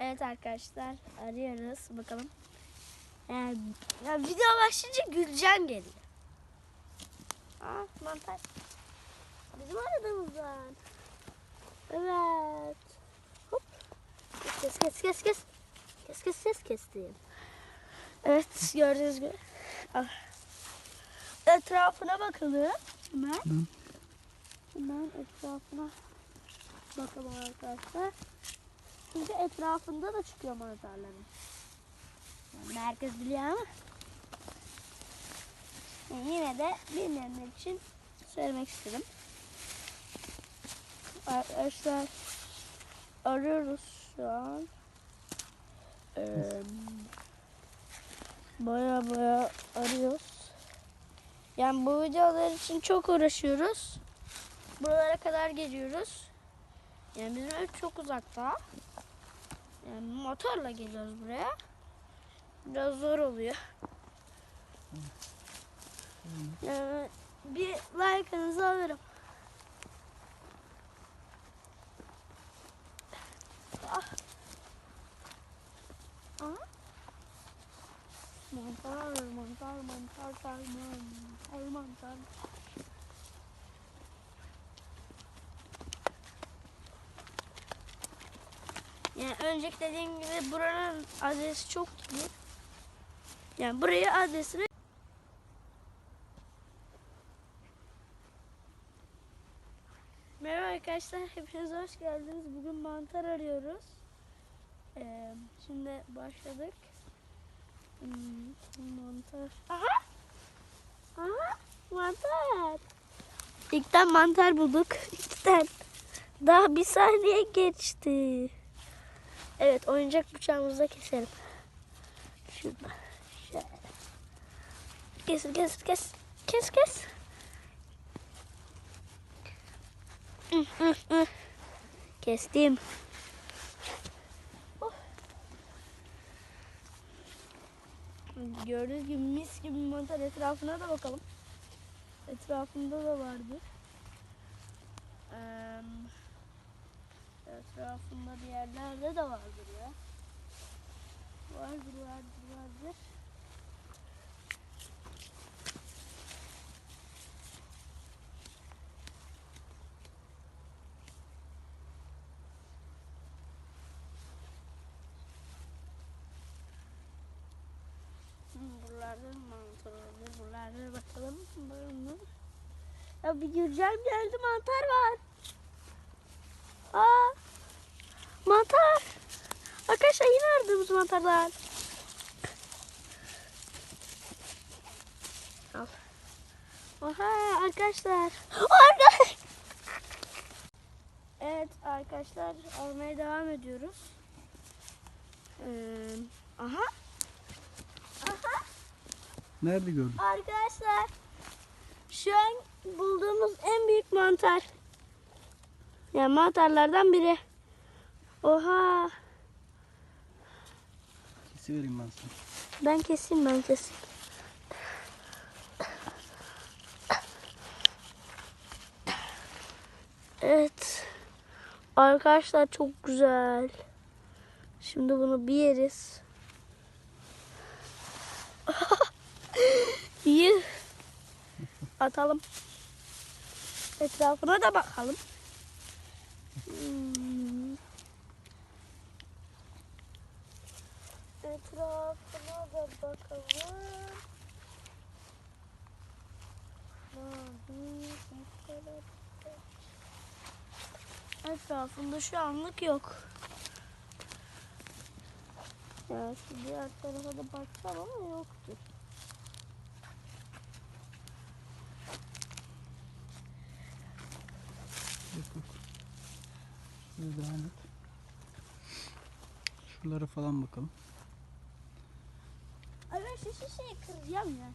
Evet arkadaşlar arıyoruz bakalım. Yani, ya video başlayınca Gülcan geliyor. Aa mantar. Bizim aradığımızdan. Evet. Hop. Kes kes kes kes. Kes kes kes kestim. Evet gördüğünüz gibi. Al. Etrafına bakalım. Hemen. Hemen etrafına bakalım arkadaşlar. Çünkü etrafında da çıkıyor mantarların. Yani herkes biliyor ama. Yine de bilmeyenler için söylemek istedim. Arkadaşlar arıyoruz şu an. Ee, baya baya arıyoruz. Yani bu videolar için çok uğraşıyoruz. Buralara kadar geliyoruz. Yani bizim ev çok uzakta. Yani motorla geliyoruz buraya. Biraz zor oluyor. Yani bir like'ınızı alırım. Ah. Mantar, mantar, mantar, mantar, mantar, mantar. Yani önceki dediğim gibi buranın adresi çok iyi. Yani buraya adresini Merhaba arkadaşlar, hepiniz hoş geldiniz. Bugün mantar arıyoruz. Ee, şimdi başladık. Hmm, mantar. Aha! Aha! Mantar! İlkten mantar bulduk. İlkten. Daha bir saniye geçti. Evet, oyuncak bıçağımızı da keselim. Şurada. Şöyle. Kes, kes, kes. Kes, kes. Kestim. Oh. Gördüğünüz gibi mis gibi mantar etrafına da bakalım. Etrafında da vardı. Eee etrafında bir yerlerde de vardır ya. Vardır, vardır, vardır. Hmm, Buralarda mantar olabilir. Buralarda bakalım. Buralarda. Ya bir Gülcan geldi mantar var. Aa, mantar. Arkadaşlar yine aradığımız mantarlar. Al. Oha arkadaşlar. Orada. Evet arkadaşlar almaya devam ediyoruz. Ee, aha. Aha. Nerede gördün? Arkadaşlar şu an bulduğumuz en büyük mantar. Yani mantarlardan biri. Oha. Kesivereyim ben sana. Ben keseyim ben keseyim. Evet. Arkadaşlar çok güzel. Şimdi bunu bir yeriz. İyi. Atalım. Etrafına da bakalım. Hmm. Etrafına da bakalım. Mavi, Etrafında şu anlık yok. Ya şu diğer tarafa da baksam ama yoktur. Yok yok. Şöyle. Şuralara falan bakalım. Şu şişeyi kıracağım ya.